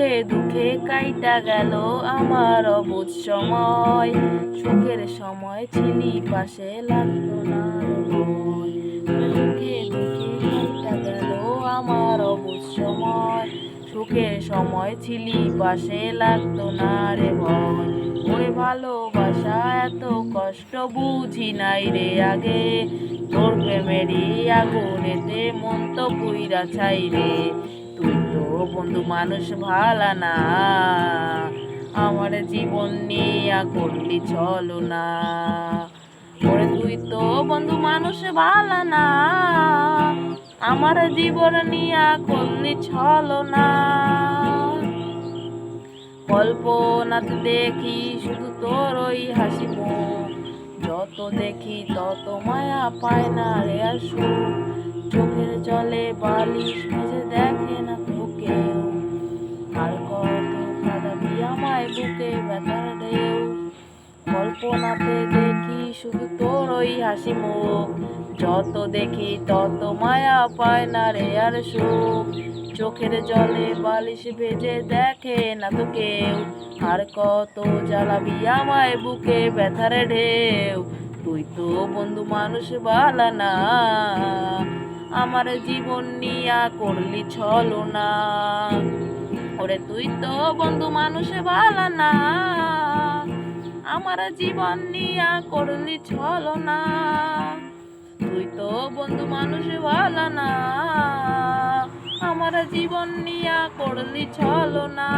সুখে দুঃখে কাইটা গেল আমার অবুঝ সময়। সুখের সময় ছিলি পাশে লাগতো না গেল আমার অবুঝ সময়। সুখের সময় ছিলি পাশে লাগতো না রে ভয়। ভালোবাসা, এত কষ্ট বুঝি নাই রে আগে। তোর প্রেমেরই আগুনেতে মন তো পুইরা ছাই রে। তুই তো বন্ধু, মানুষ ভালা না। আমার জীবন নিয়া করলি চলো না। ওরে তুই তো বন্ধু, মানুষ ভালা না। আমার জীবন নিয়া করলি চলো না। কল্পনাতে দেখি শুধু তোর ওই হাসি যত দেখি তত মায়া পায় না রে আর সুখ চোখের জলে বালিশ মেজে দেখে না বুকে ব্যথার ঢেউ, কল্পনাতে দেখি শুধু তোর ওই হাসি মুখ। যত দেখি তত মায়া পায় না রে আর সুখ। চোখের জলে বালিশ ভেজে দেখে না তো কেউ। আর কত জ্বালাবি আমায় বুকে ব্যথার ঢেউ। তুই তো বন্ধু মানুষ বালা না। আমার জীবন নিয়া করলি ছলো না ওরে তুই তো বন্ধু মানুষে বালা না। আমার জীবন নিয়া করলি ছলো না। তুই তো বন্ধু মানুষে ভালো না। আমার জীবন নিয়া করলি ছলো না।